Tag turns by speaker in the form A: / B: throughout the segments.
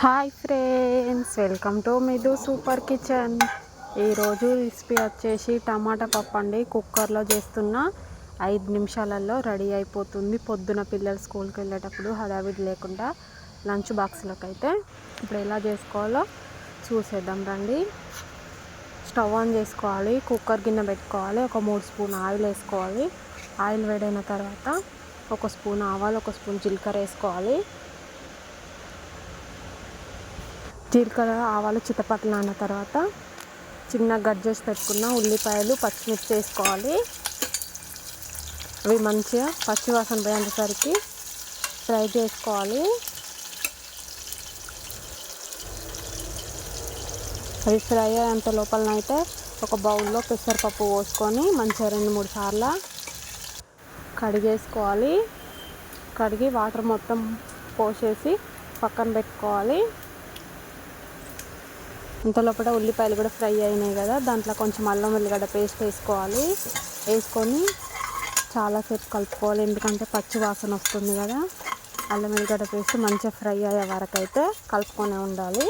A: Hi friends welcome to మిదు super kitchen. ఈరోజు recipe వచ్చేసి టమాటా పప్పు అండి. కుక్కర్లో చేస్తున్న ఐదు నిమిషాలలో రెడీ అయిపోతుంది. పొద్దున పిల్లలు స్కూల్కి వెళ్ళేటప్పుడు హడావిడి లేకుండా లంచ్ బాక్స్లోకి అయితే ఇప్పుడు ఎలా చేసుకోవాలో చూసేద్దాం రండి. స్టవ్ ఆన్ చేసుకోవాలి కుక్కర్ గిన్నె పెట్టుకోవాలి ఒక మూడు స్పూన్ ఆయిల్ వేసుకోవాలి. ఆయిల్ వేడైన తర్వాత ఒక స్పూన్ ఆవాలు ఒక స్పూన్ జీలకర్ర వేసుకోవాలి. జీలకర్ర ఆవాలు చిత్తపట్లు నాన్న తర్వాత చిన్న గట్ చేసి పెట్టుకున్న ఉల్లిపాయలు పచ్చిమిర్చి వేసుకోవాలి. అవి మంచిగా పచ్చివాసన పోయేంతసరికి ఫ్రై చేసుకోవాలి. అవి ఫ్రై అయ్యేంత లోపలనైతే ఒక బౌల్లో పెసరపప్పు పోసుకొని మంచిగా రెండు మూడు సార్లు కడిగేసుకోవాలి. కడిగి వాటర్ మొత్తం పోసేసి పక్కన పెట్టుకోవాలి. ఇంతలోపల ఉల్లిపాయలు కూడా ఫ్రై అయినాయి కదా దాంట్లో కొంచెం అల్లం ఉల్లిగడ్డ పేస్ట్ వేసుకోవాలి. వేసుకొని చాలాసేపు కలుపుకోవాలి ఎందుకంటే పచ్చి వాసన వస్తుంది కదా. అల్లం ఉల్లిగడ్డ పేస్ట్ మంచిగా ఫ్రై అయ్యే వరకు అయితే కలుపుకొనే ఉండాలి.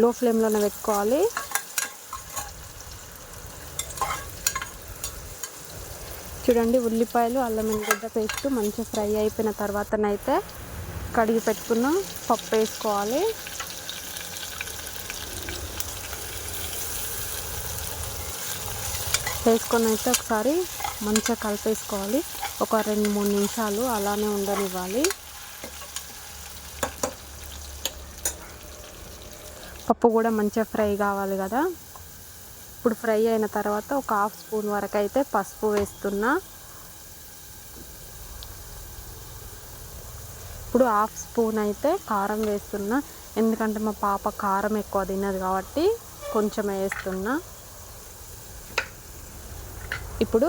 A: లో ఫ్లేమ్లోనే పెట్టుకోవాలి. చూడండి ఉల్లిపాయలు అల్లం ఎల్లిగడ్డ పేస్ట్ మంచిగా ఫ్రై అయిపోయిన తర్వాతనైతే కడిగి పెట్టుకున్న పప్పు వేసుకోవాలి. వేసుకొని అయితే ఒకసారి మంచిగా కలిపేసుకోవాలి. ఒక రెండు మూడు నిమిషాలు అలానే ఉండనివ్వాలి. పప్పు కూడా మంచిగా ఫ్రై కావాలి కదా. ఇప్పుడు ఫ్రై అయిన తర్వాత ఒక హాఫ్ స్పూన్ వరకు అయితే పసుపు వేస్తున్నా. ఇప్పుడు హాఫ్ స్పూన్ అయితే కారం వేస్తున్నా. ఎందుకంటే మా పాప కారం ఎక్కువ తినదు కాబట్టి కొంచెం వేస్తున్నా. ఇప్పుడు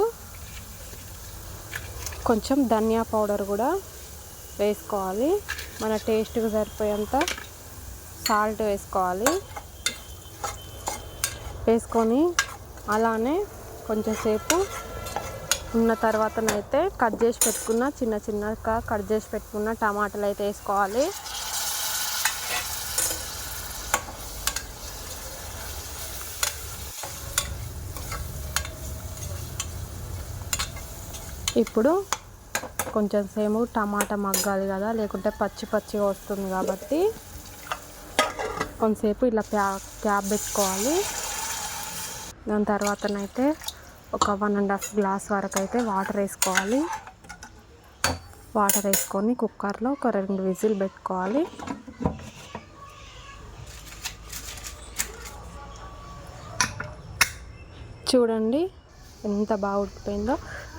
A: కొంచెం ధనియా పౌడర్ కూడా వేసుకోవాలి. మన టేస్ట్కి సరిపోయేంత సాల్ట్ వేసుకోవాలి. వేసుకొని అలానే కొంచెంసేపు ఉన్న తర్వాతనైతే కట్ చేసి పెట్టుకున్న చిన్న చిన్నగా కట్ చేసి పెట్టుకున్న టమాటాలు అయితే వేసుకోవాలి. ఇప్పుడు కొంచెం సేపు టమాటా మగ్గాలి కదా లేకుంటే పచ్చి పచ్చిగా వస్తుంది కాబట్టి కొంతసేపు ఇలా ప్యా క్యాప్ పెట్టుకోవాలి. దాని తర్వాతనైతే ఒక వన్ అండ్ హాఫ్ గ్లాస్ వరకు అయితే వాటర్ వేసుకోవాలి. వాటర్ వేసుకొని కుక్కర్లో ఒక రెండు విజిల్ పెట్టుకోవాలి. చూడండి ఎంత బాగా ఉడికిపోయిందో.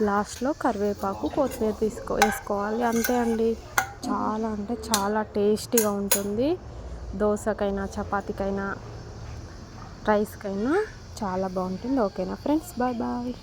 A: లాస్ట్లో కరివేపాకు కొత్తిమీర తీసుకో వేసుకోవాలి. అంతే అండి. చాలా అంటే చాలా టేస్టీగా ఉంటుంది. దోశకైనా చపాతీకైనా రైస్కైనా. చాలా బాగుంటుంది. ఓకేనా ఫ్రెండ్స్? Bye bye.